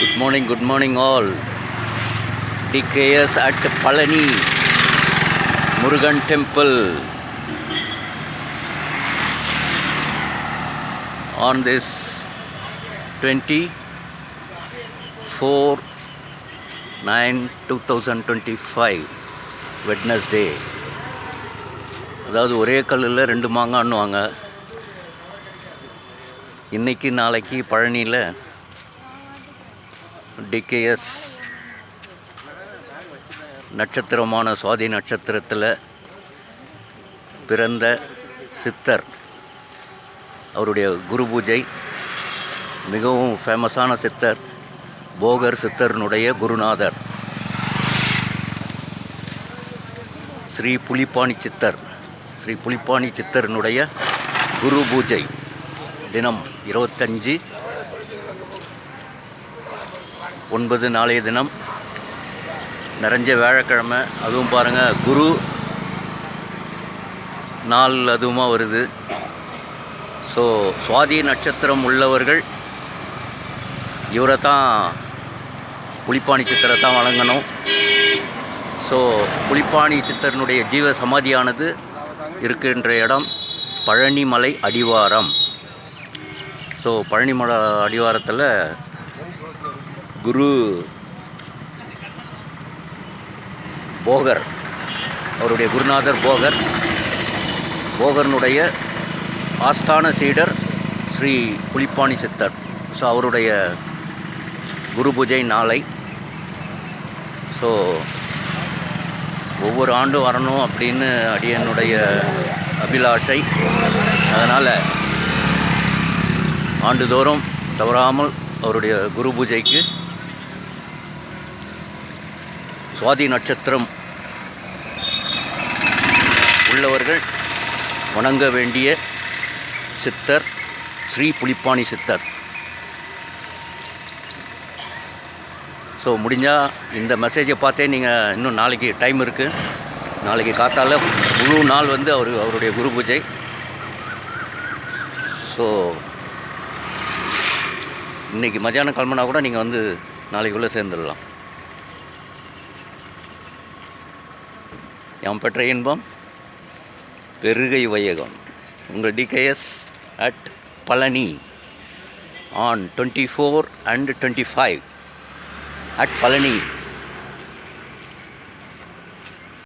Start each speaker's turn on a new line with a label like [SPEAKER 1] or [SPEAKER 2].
[SPEAKER 1] Good morning good morning all TKS at Palani Murugan temple on this twenty four nine two thousand twenty five Wednesday அதாவது ஒரே கல்லில் ரெண்டு மாங்கான்னுவாங்க இன்றைக்கி நாளைக்கு பழனியில் டிகேஎஸ் நட்சத்திரமான சுவாதி நட்சத்திரத்தில் பிறந்த சித்தர். அவருடைய குரு பூஜை மிகவும் ஃபேமஸான சித்தர் போகர் சித்தர்னுடைய குருநாதர். ஸ்ரீ புலிப்பாணி சித்தர் ஸ்ரீ புலிப்பாணி சித்தர்னுடைய குரு பூஜை தினம் இருபத்தஞ்சி ஒன்பது நாளைய தினம். நிறைஞ்ச வியாழக்கிழமை அதுவும் பாருங்கள் குரு நாள் அதுவுமா வருது. ஸோ சுவாதி நட்சத்திரம் உள்ளவர்கள் இவரை தான் புலிப்பாணி சித்தரை தான் வழங்கணும் ஸோ புலிப்பாணி சித்தரனுடைய ஜீவ சமாதியானது இருக்கின்ற இடம் பழனிமலை அடிவாரம். ஸோ பழனிமலை அடிவாரத்தில் குரு போகர் அவருடைய குருநாதர் போகர் போகர்னுடைய ஆஸ்தான சீடர் ஸ்ரீ புலிப்பாணி சித்தர். ஸோ அவருடைய குரு பூஜை நாளை. ஸோ ஒவ்வொரு ஆண்டும் வரணும் அப்படின்னு அடியனுடைய அபிலாஷை. அதனால் ஆண்டுதோறும் தவறாமல் அவருடைய குரு பூஜைக்கு சுவாதி நட்சத்திரம். உள்ளவர்கள் வணங்க வேண்டிய சித்தர் ஸ்ரீ புலிப்பாணி சித்தர். ஸோ முடிஞ்சால் இந்த மெசேஜை பார்த்தே நீங்கள் இன்னும் நாளைக்கு டைம் இருக்குது நாளைக்கு காத்தால் முழு நாள் வந்து அவர் அவருடைய குரு பூஜை. ஸோ இன்றைக்கி மத்தியானம் கிளம்புனா கூட நீங்கள் வந்து நாளைக்குள்ளே சேர்ந்துடலாம். யாம் பெற்ற இன்பம் பெருகை வையகம். உங்கள் TKS at Palani on twenty four and twenty five at Palani